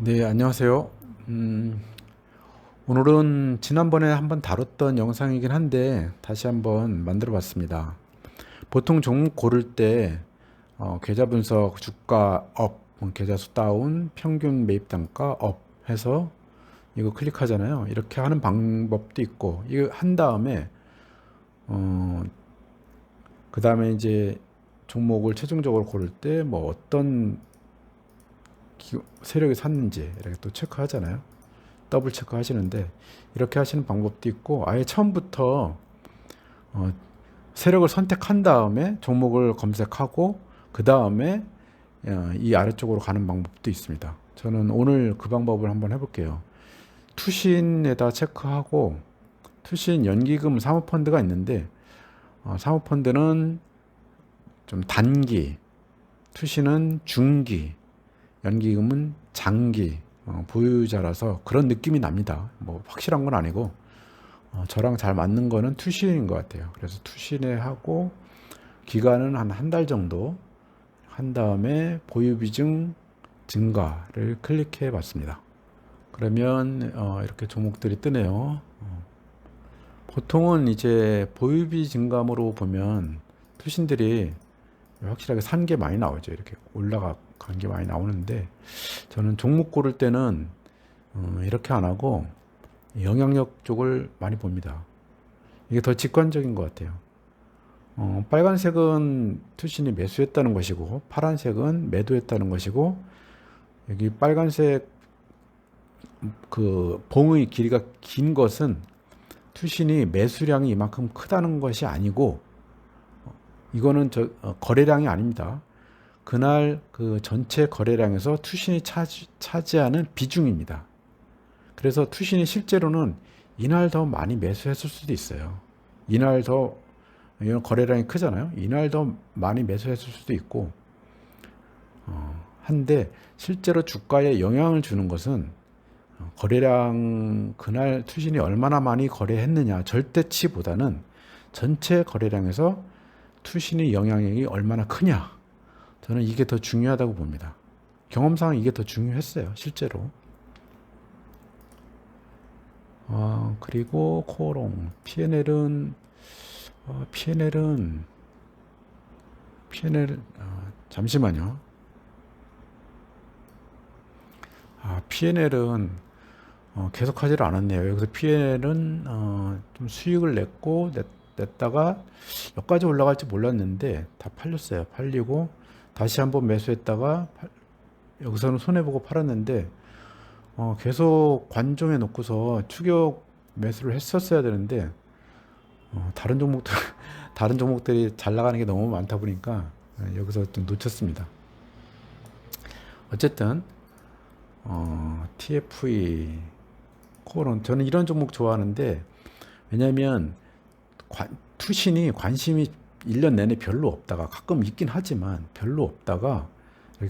네, 안녕하세요. 음, 오늘은 지난번에 한번 다뤘던 영상이긴 한데 다시 한번 만들어 봤습니다. 보통 종목 고를 때 어, 계좌 분석 주가 업, 뭐 계좌 수 다운, 평균 매입 단가 업 해서 이거 클릭하잖아요. 이렇게 하는 방법도 있고 이거 한 다음에 어, 그 다음에 이제 종목을 최종적으로 고를 때 뭐 어떤 기- 세력이 샀는지 이렇게 또 체크하잖아요. 더블 체크 하시는데 이렇게 하시는 방법도 있고 아예 처음부터 어, 세력을 선택한 다음에 종목을 검색하고 그 다음에 어, 이 아래쪽으로 가는 방법도 있습니다. 저는 오늘 그 방법을 한번 해볼게요. 투신에다 체크하고 투신 연기금 사모펀드가 있는데 어, 사모펀드는 좀 단기, 투신은 중기, 연기금은 장기 어, 보유자라서 그런 느낌이 납니다. 뭐 확실한 건 아니고 어, 저랑 잘 맞는 거는 투신인 것 같아요. 그래서 투신에 하고 기간은 한 한 달 정도 한 다음에 보유 비중 증가를 클릭해 봤습니다. 그러면 어, 이렇게 종목들이 뜨네요. 어, 보통은 이제 보유비 증감으로 보면 투신들이 확실하게 산 게 많이 나오죠. 이렇게 올라 간게 많이 나오는데 저는 종목 고를 때는 어, 이렇게 안 하고 영향력 쪽을 많이 봅니다. 이게 더 직관적인 것 같아요. 어, 빨간색은 투신이 매수했다는 것이고 파란색은 매도했다는 것이고 여기 빨간색 그 봉의 길이가 긴 것은 투신이 매수량이 이만큼 크다는 것이 아니고 이거는 저 어, 거래량이 아닙니다. 그날 그 전체 거래량에서 투신이 차지, 차지하는 비중입니다. 그래서 투신이 실제로는 이날 더 많이 매수했을 수도 있어요. 이날 더 이런 거래량이 크잖아요. 이날 더 많이 매수했을 수도 있고 어, 한데 실제로 주가에 영향을 주는 것은 어, 거래량 그날 투신이 얼마나 많이 거래했느냐 절대치보다는 전체 거래량에서 투신의 영향력이 얼마나 크냐. 저는 이게 더 중요하다고 봅니다. 경험상 이게 더 중요했어요, 실제로. 어, 그리고 코롱, PNL은, 어, PNL은, PNL, 어, 잠시만요. 아, PNL은 어, 계속 하지를 않았네요. 여기서 PNL은 어, 좀 수익을 냈고, 냈, 냈다가 여기까지 올라갈지 몰랐는데 다 팔렸어요. 팔리고 다시 한번 매수했다가 팔- 여기서는 손해보고 팔았는데 어, 계속 관종해 놓고서 추격 매수를 했었어야 되는데 어, 다른 종목들 다른 종목들이 잘 나가는 게 너무 많다 보니까 어, 여기서 좀 놓쳤습니다. 어쨌든 어, TFE 코론 저는 이런 종목 좋아하는데 왜냐하면 관- 투신이 관심이 1년 내내 별로 없다가 가끔 있긴 하지만 별로 없다가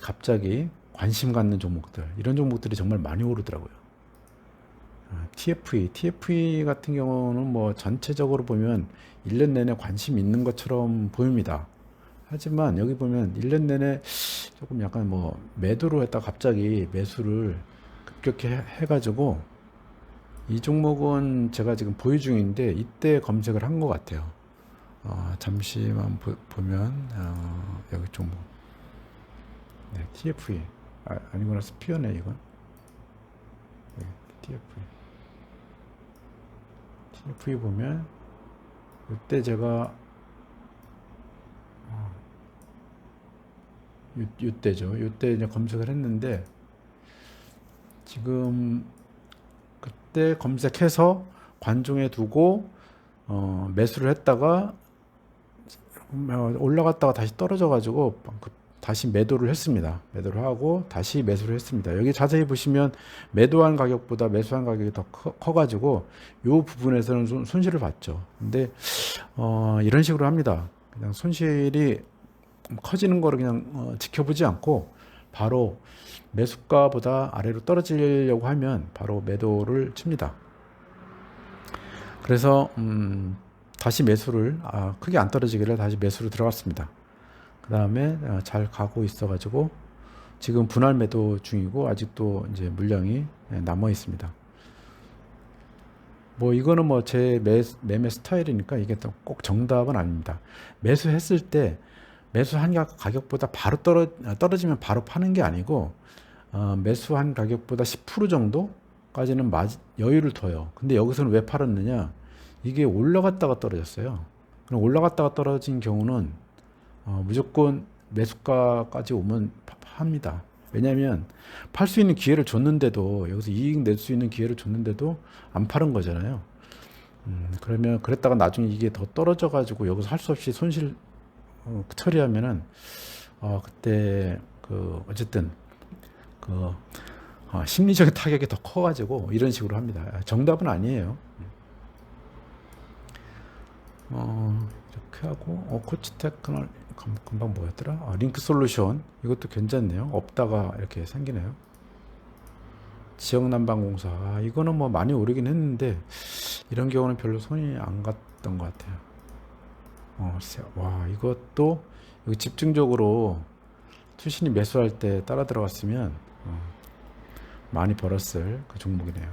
갑자기 관심 갖는 종목들 이런 종목들이 정말 많이 오르더라고요. 어, TFE, TFE 같은 경우는 뭐 전체적으로 보면 1년 내내 관심 있는 것처럼 보입니다. 하지만 여기 보면 1년 내내 조금 약간 뭐 매도로 했다 갑자기 매수를 급격히 해- 해가지고 이 종목은 제가 지금 보유 중인데 이때 검색을 한 것 같아요. 어, 잠시만 보, 면 어, 여기 종목 네, TFE 아, 아니구나. 스피어네 이건. 네, TFE TFE 보면 이때 제가 어, 요, 요때죠. 요때 이제 검색을 했는데 지금 그때 검색해서 관중에 두고 어, 매수를 했다가 어, 올라갔다가 다시 떨어져 가지고 다시 매도를 했습니다. 매도를 하고 다시 매수를 했습니다. 여기 자세히 보시면 매도한 가격보다 매수한 가격이 더 커 가지고 요 부분에서는 손- 손실을 봤죠. 근데 어, 이런 식으로 합니다. 그냥 손실이 커지는 거를 그냥 어, 지켜보지 않고 바로 매수가보다 아래로 떨어지려고 하면 바로 매도를 칩니다. 그래서 음, 다시 매수를 아, 크게 안 떨어지길래 다시 매수로 들어갔습니다. 그 다음에 어, 잘 가고 있어가지고 지금 분할 매도 중이고 아직도 이제 물량이 예, 남아 있습니다. 뭐 이거는 뭐 제 매매 스타일이니까 이게 또꼭 정답은 아닙니다. 매수했을 때 매수한 가- 가격보다 바로 떨어 떨어지면 바로 파는 게 아니고 어, 매수한 가격보다 10% 정도까지는 마, 여유를 둬요. 근데 여기서는 왜 팔았느냐? 이게 올라갔다가 떨어졌어요. 그럼 올라갔다가 떨어진 경우는 어, 무조건 매수가까지 오면 파- 합니다. 왜냐하면 팔 수 있는 기회를 줬는데도 여기서 이익 낼 수 있는 기회를 줬는데도 안 파는 거잖아요. 음, 그러면 그랬다가 나중에 이게 더 떨어져 가지고 여기서 할 수 없이 손실 어, 처리하면은 어, 그때 그 어쨌든 그 어, 심리적인 타격이 더 커가지고 이런 식으로 합니다. 정답은 아니에요. 어, 이렇게 하고 어, 코치 테크널 금- 금방 뭐였더라? 아, 링크 솔루션 이것도 괜찮네요. 없다가 이렇게 생기네요. 지역 난방 공사 아, 이거는 뭐 많이 오르긴 했는데 이런 경우는 별로 손이 안 갔던 것 같아요. 어, 세- 와 이것도 여기 집중적으로 투신이 매수할 때 따라 들어갔으면 어, 많이 벌었을 그 종목이네요.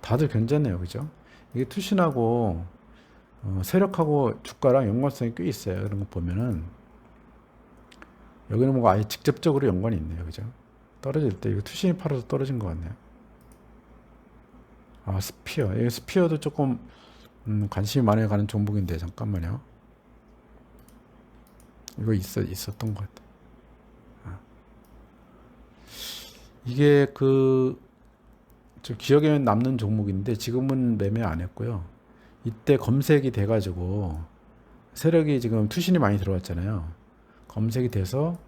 다들 괜찮네요, 그죠? 이게 투신하고 어, 세력하고 주가랑 연관성이 꽤 있어요. 그런 거 보면은 여기는 뭐 아예 직접적으로 연관이 있네요, 그죠? 떨어질 때 이거 투신이 팔아서 떨어진 것 같네요. 아 스피어, 이 스피어도 조금 음, 관심이 많이 가는 종목인데 잠깐만요. 이거 있어 있었던 것 같아. 아. 이게 그저 기억에 남는 종목인데 지금은 매매 안 했고요. 이때 검색이 돼가지고 세력이 지금 투신이 많이 들어왔잖아요. 검색이 돼서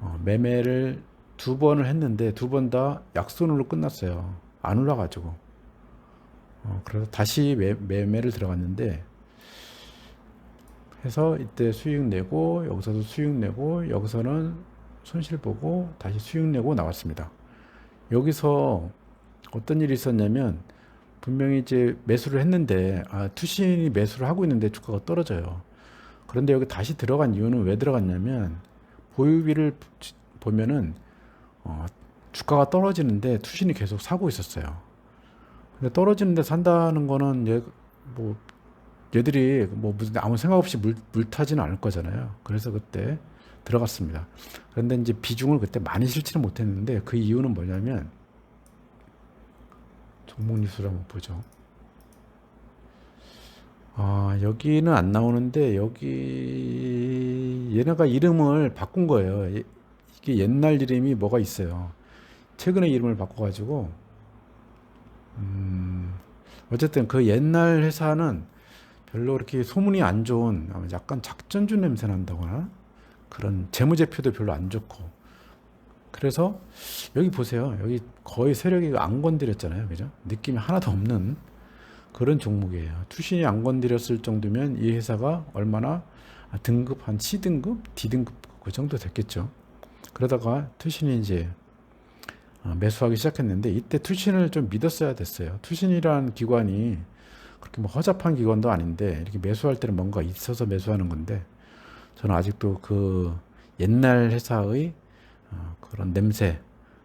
어, 매매를 두 번을 했는데 두 번 다 약손으로 끝났어요. 안 올라가지고. 어, 그래서 다시 매, 매매를 들어갔는데 해서 이때 수익 내고 여기서도 수익 내고 여기서는 손실 보고 다시 수익 내고 나왔습니다. 여기서 어떤 일이 있었냐면 분명히 이제 매수를 했는데 아, 투신이 매수를 하고 있는데 주가가 떨어져요. 그런데 여기 다시 들어간 이유는 왜 들어갔냐면 보유비를 보면은 어, 주가가 떨어지는데 투신이 계속 사고 있었어요. 근데 떨어지는데 산다는 거는 얘, 뭐 얘들이 뭐 무슨 아무 생각 없이 물, 물 타지는 않을 거잖아요. 그래서 그때 들어갔습니다. 그런데 이제 비중을 그때 많이 실지는 못했는데 그 이유는 뭐냐면 종목 뉴스를 한번 보죠. 아, 여기는 안 나오는데 여기 얘네가 이름을 바꾼 거예요. 예- 이게 옛날 이름이 뭐가 있어요. 최근에 이름을 바꿔가지고 음, 어쨌든 그 옛날 회사는 별로 그렇게 소문이 안 좋은 약간 작전주 냄새 난다거나 그런 재무제표도 별로 안 좋고 그래서 여기 보세요. 여기 거의 세력이 안 건드렸잖아요. 그죠? 느낌이 하나도 없는 그런 종목이에요. 투신이 안 건드렸을 정도면 이 회사가 얼마나 등급 한 C등급, D등급 그 정도 됐겠죠. 그러다가 투신이 이제 어, 매수하기 시작했는데 이때 투신을 좀 믿었어야 됐어요. 투신이라는 기관이 그렇게 뭐 허접한 기관도 아닌데 이렇게 매수할 때는 뭔가 있어서 매수하는 건데 저는 아직도 그 옛날 회사의 어, 그런 냄새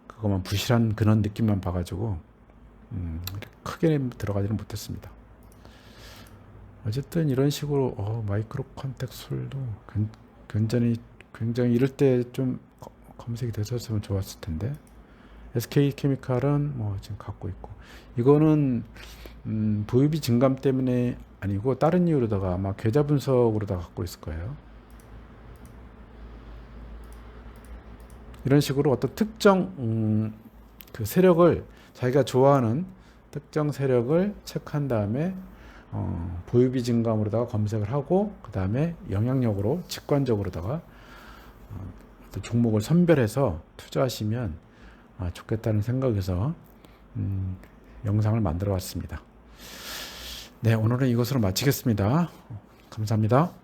그것만 부실한 그런 느낌만 봐가지고 음, 크게 들어가지는 못했습니다. 어쨌든 이런 식으로 어, 마이크로 컨택 술도 굉- 굉장히 굉장히 이럴 때 좀 검색이 됐었으면 좋았을 텐데 SK 케미칼은 뭐 지금 갖고 있고 이거는 음, 보유비 증감 때문에 아니고 다른 이유로다가 아마 계좌 분석으로다 갖고 있을 거예요. 이런 식으로 어떤 특정 음, 그 세력을 자기가 좋아하는 특정 세력을 체크한 다음에 어, 보유비 증감으로다가 검색을 하고 그 다음에 영향력으로 직관적으로다가 어, 종목을 선별해서 투자하시면 아, 좋겠다는 생각에서 음, 영상을 만들어 왔습니다. 네, 오늘은 이것으로 마치겠습니다. 감사합니다.